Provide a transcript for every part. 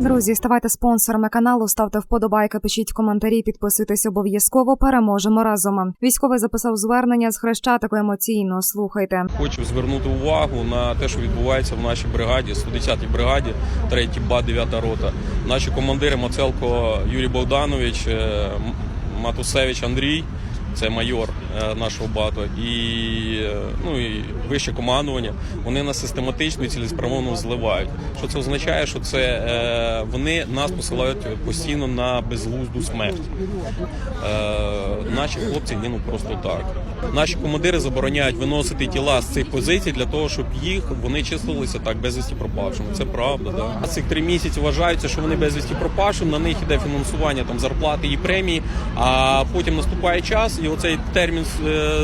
Друзі, ставайте спонсорами каналу, ставте вподобайки, пишіть коментарі, підписуйтесь обов'язково. Переможемо разом. Військовий записав звернення з хрещатику емоційно. Слухайте. Хочу звернути увагу на те, що відбувається в нашій бригаді, 110-й бригаді, 3-й БА, 9 рота. Наші командири Мацелко Юрій Богданович, е, Матусевич Андрій, це майор нашого бату, і, е, ну, і вище командування. Вони нас систематично і цілеспрямовно зливають. Що це означає? Що це е, вони нас посилають постійно на безглузду смерть. Е, наші хлопці гинуть просто так. Наші командири забороняють виносити тіла з цих позицій для того, щоб їх вони числилися так безвісті пропавшими. Це правда. Да. Цих три місяці вважаються, що вони безвісті пропавшими, на них іде фінансування там зарплати і премії. А потім наступає час, і оцей термін е,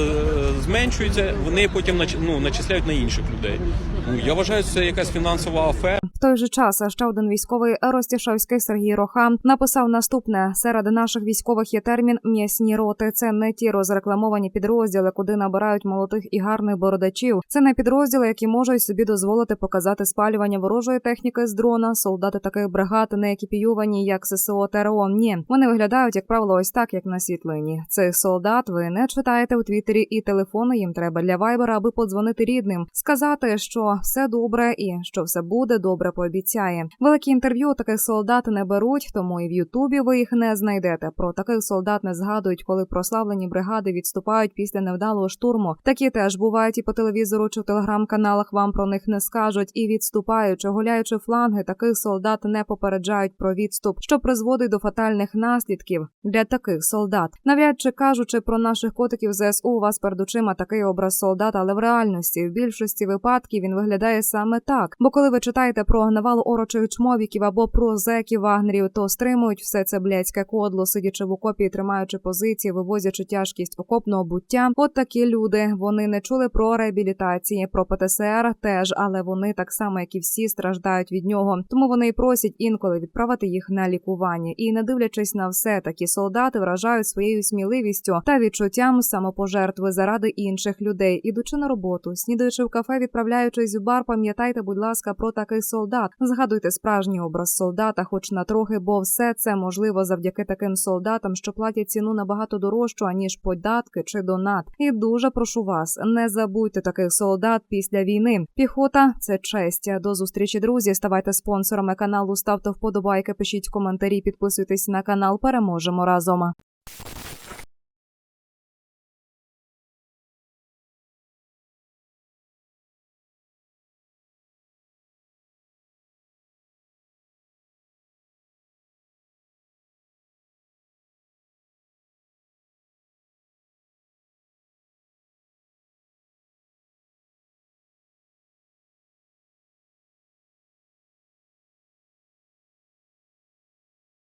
зменшується. Вони потім ну, начисляють на інших людей. Ну я вважаю, це якась фінансова афера. Той же час ще один військовий Ростішевський Сергій Роха написав наступне: серед наших військових є термін м'ясні роти. Це не ті розрекламовані підрозділи, куди набирають молодих і гарних бородачів. Це не підрозділи, які можуть собі дозволити показати спалювання ворожої техніки з дрона. Солдати таких бригад не екіпіювані, як ССО ТРО. Ні, вони виглядають як правило, ось так, як на світлині. Цих солдат ви не читаєте у Твіттері, і телефони їм треба для вайбера, аби подзвонити рідним, сказати, що все добре і що все буде добре. Пообіцяє великі інтерв'ю таких солдат не беруть, тому і в Ютубі ви їх не знайдете. Про таких солдат не згадують, коли прославлені бригади відступають після невдалого штурму. Такі теж бувають і по телевізору чи в телеграм-каналах вам про них не скажуть. І відступаючи, гуляючи фланги, таких солдат не попереджають про відступ, що призводить до фатальних наслідків для таких солдат. Навряд чи кажучи про наших котиків ЗСУ, у вас перед очима такий образ солдата, але в реальності в більшості випадків він виглядає саме так. Бо коли ви читаєте про навал орочих чмовіків або про зеків вагнерів, то стримують все це блядське кодло, сидячи в окопі, і тримаючи позиції, вивозячи тяжкість окопного буття. От такі люди вони не чули про реабілітації, про ПТСР теж, але вони так само, як і всі, страждають від нього. Тому вони і просять інколи відправити їх на лікування. І не дивлячись на все, такі солдати вражають своєю сміливістю та відчуттям самопожертви заради інших людей, ідучи на роботу, снідаючи в кафе, відправляючись в бар, пам'ятайте, будь ласка, про таких солдат. Згадуйте справжній образ солдата, хоч на трохи, бо все це можливо завдяки таким солдатам, що платять ціну набагато дорожчу аніж податки чи донат. І дуже прошу вас, не забудьте таких солдат після війни. Піхота це честь. До зустрічі, друзі. Ставайте спонсорами каналу, ставте вподобайки, пишіть коментарі, підписуйтесь на канал. Переможемо разом.